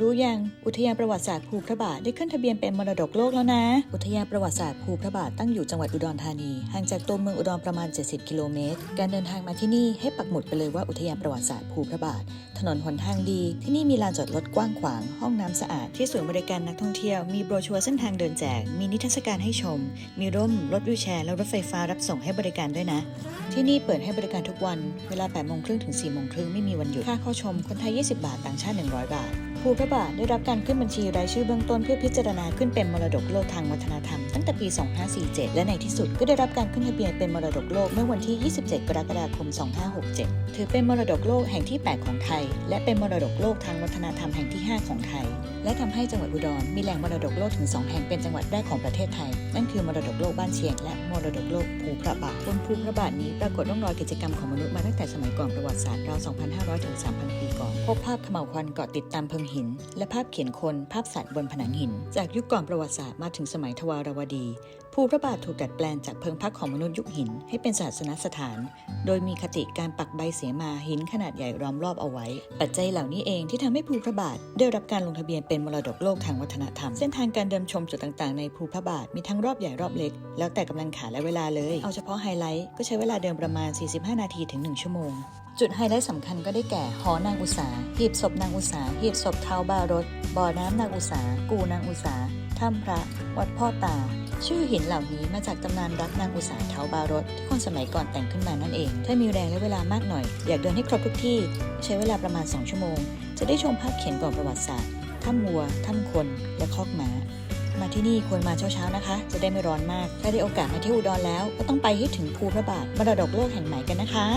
รู้ยัง อุทยานประวัติศาสตร์ภูพระบาทได้ขึ้นทะเบียนเป็นมรดกโลกแล้วนะ อุทยานประวัติศาสตร์ภูพระบาทตั้งอยู่จังหวัดอุดรธานี ห่างจากตัวเมืองอุดรประมาณ 70 กิโลเมตร การเดินทางมาที่นี่ให้ปักหมุดไปเลยว่าอุทยานประวัติศาสตร์ภูพระบาท ถนนหนทางดี ที่นี่มีลานจอดรถกว้างขวาง ห้องน้ำสะอาด ที่ศูนบริการนักท่องเที่ยว มีโบรชัวร์เส้นทางเดินแจก มีนิทรรศการให้ชม มีร่ม รถวิวแชร์ และรถไฟฟ้ารับส่งให้บริการด้วยนะ ที่นี่เปิดให้บริการทุกวัน เวลา8โมงครึ่งถึง4โมงครึ่งไม่มีวันหยุด ค่าเข้าชม คนไทย 20 บาท ต่างชาติ 100 บาท ภูพระบาทได้รับการขึ้นบัญชีรายชื่อเบื้องต้นเพื่อพิจารณาขึ้นเป็นมรดกโลกทางวัฒนธรรมตั้งแต่ปี 2547 และในที่สุดก็ได้รับการขึ้นทะเบียนเป็นมรดกโลกเมื่อวันที่ 27 กรกฎาคม 2567 ถือเป็นมรดกโลกแห่งที่ 8 ของไทย และเป็นมรดกโลกทางวัฒนธรรมแห่งที่ 5 ของไทย และทำให้จังหวัดอุดรมีแหล่งมรดกโลกถึง 2 แห่งเป็นจังหวัดแรกของประเทศไทย นั่นคือมรดกโลกบ้านเชียง และมรดกโลกภูพระบาทบนภูพระบาทนี้ปรากฏร่องรอยกิจกรรมของมนุษย์มาตั้งแต่สมัยก่อนประวัติศาสตร์ราว 2,500 ถึง 3,000 ปีก่อน พบภาพขม่าวควันเกาะติดตามเพิงหิน และภาพเขียนคนภาพสัตว์บนผนังหิน จากยุคก่อนประวัติศาสตร์มาถึงสมัยทวารวดี ภูพระบาทถูกดัดแปลงจากเพิงพักของมนุษย์ยุคหิน ให้เป็นศาสนสถาน โดยมีคติการปักใบเสมาหินขนาดใหญ่ล้อมรอบเอาไว้ ปัจจัยเหล่านี้เองที่ทำให้ภูพระบาทได้รับการลงทะเบียนเป็นมรดกโลกทางวัฒนธรรม เส้นทางการเดินชมจุดต่างๆในภูพระบาทมีทั้งรอบใหญ่รอบเล็ก แล้วแต่กำลังขาและเวลาเลย เอาเฉพาะไฮไลท์ก็ใช้เวลาเดินประมาณ 45 นาทีถึง 1 ชั่วโมง จุดไฮไลท์สำคัญก็ได้แก่ หอนางอุษาหีบศพนางอุษาหีบศพเท้าบารถบ่อน้ำนางอุษากูนางอุษาถ้ำพระ วัดพ่อตา ชื่อหินเหล่านี้มาจากตำนานรักนางอุษาเท้าบารถที่คนสมัยก่อนแต่งขึ้นมานั่นเอง ถ้ามีแรงและเวลามากหน่อย อยากเดินให้ครบทุกที่ ใช้เวลาประมาณ 2 ชั่วโมง จะได้ชมภาพเขียนก่อนประวัติศาสตร์ถ้ำวัวถ้ำคนและคอกม้ามาที่นี่ควรมาเช้าๆนะคะ จะได้ไม่ร้อนมาก ถ้าได้โอกาสมาที่อุดรแล้ว ก็ต้องไปให้ถึงภูพระบาทมรดกโลกแห่งใหม่กันนะคะ